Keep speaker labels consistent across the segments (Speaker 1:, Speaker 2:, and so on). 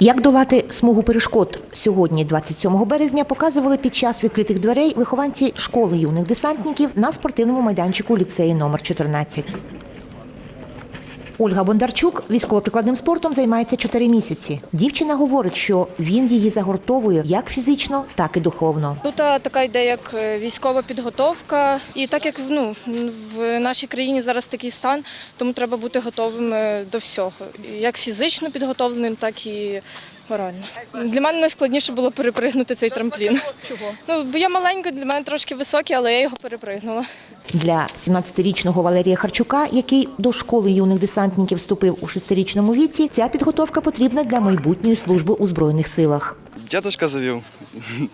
Speaker 1: Як долати смугу перешкод сьогодні, 27 березня, показували під час відкритих дверей вихованці школи юних десантників на спортивному майданчику ліцею номер 14. Ольга Бондарчук військово-прикладним спортом займається 4 місяці. Дівчина говорить, що він її загортовує як фізично, так і духовно.
Speaker 2: Тут така йде як е, військова підготовка, і так як ну в нашій країні зараз такий стан, тому треба бути готовим е, до всього, як фізично підготовленим, так і морально. Для мене найскладніше було перепригнути цей трамплін. Чого? Ну бо я маленька, для мене трошки високий, але я його перепригнула.
Speaker 1: Для 17-річного Валерія Харчука, який до школи юних десантників вступив у 6-річному віці, ця підготовка потрібна для майбутньої служби у збройних силах.
Speaker 3: Дядушка завів,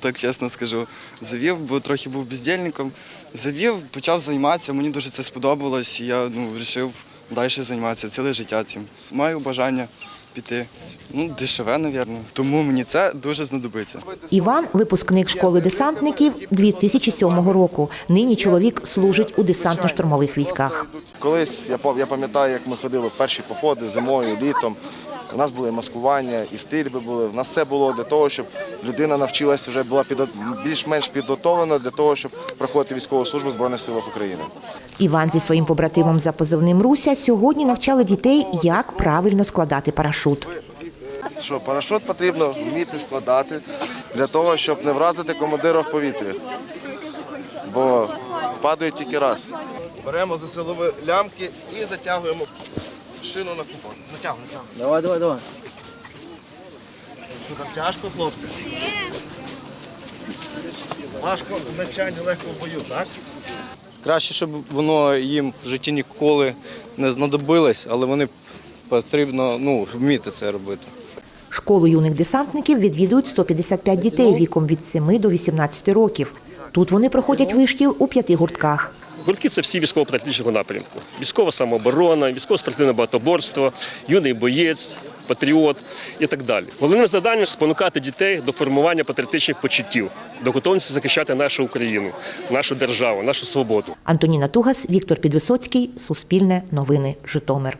Speaker 3: так чесно скажу. Завів, бо трохи був бездільником. Завів, почав займатися, мені дуже це сподобалось, і я ну, вирішив далі займатися ціле життя цим. Маю бажання піти. Ну, дешеве, мабуть. Тому мені це дуже знадобиться.
Speaker 1: Іван випускник школи десантників 2007 року. Нині чоловік служить у десантно-штурмових військах.
Speaker 4: Колись я пам'ятаю, як ми ходили в перші походи зимою, літом. У нас були маскування і стрільби були. У нас все було для того, щоб людина навчилася вже була підо- більш-менш підготовлена для того, щоб проходити військову службу в Збройних силах України.
Speaker 1: Іван зі своїм побратимом за позивним Руся сьогодні навчали дітей, як правильно складати парашут.
Speaker 4: Що парашут потрібно вміти складати для того, щоб не вразити командира в повітрі. Бо падають тільки раз. Беремо за силові лямки і затягуємо шину на купон. Натягуємо, натягуємо.
Speaker 5: Давай, давай, давай.
Speaker 4: Що там тяжко, хлопці? Важко в навчанні, легко в бою, так?
Speaker 5: Краще, щоб воно їм в житті ніколи не знадобилось, але вони потрібно ну, вміти це робити.
Speaker 1: Школу юних десантників відвідують 155 дітей віком від 7 до 18 років. Тут вони проходять вишкіл у п'яти гуртках.
Speaker 6: Гуртки це всі військово-патріотичного напрямку. Військова самооборона, військово-спортивне багатоборство, юний боєць, патріот і так далі. Головне завдання спонукати дітей до формування патріотичних почуттів, до готовності захищати нашу Україну, нашу державу, нашу свободу.
Speaker 1: Антоніна Тугас, Віктор Підвисоцький, Суспільне новини, Житомир.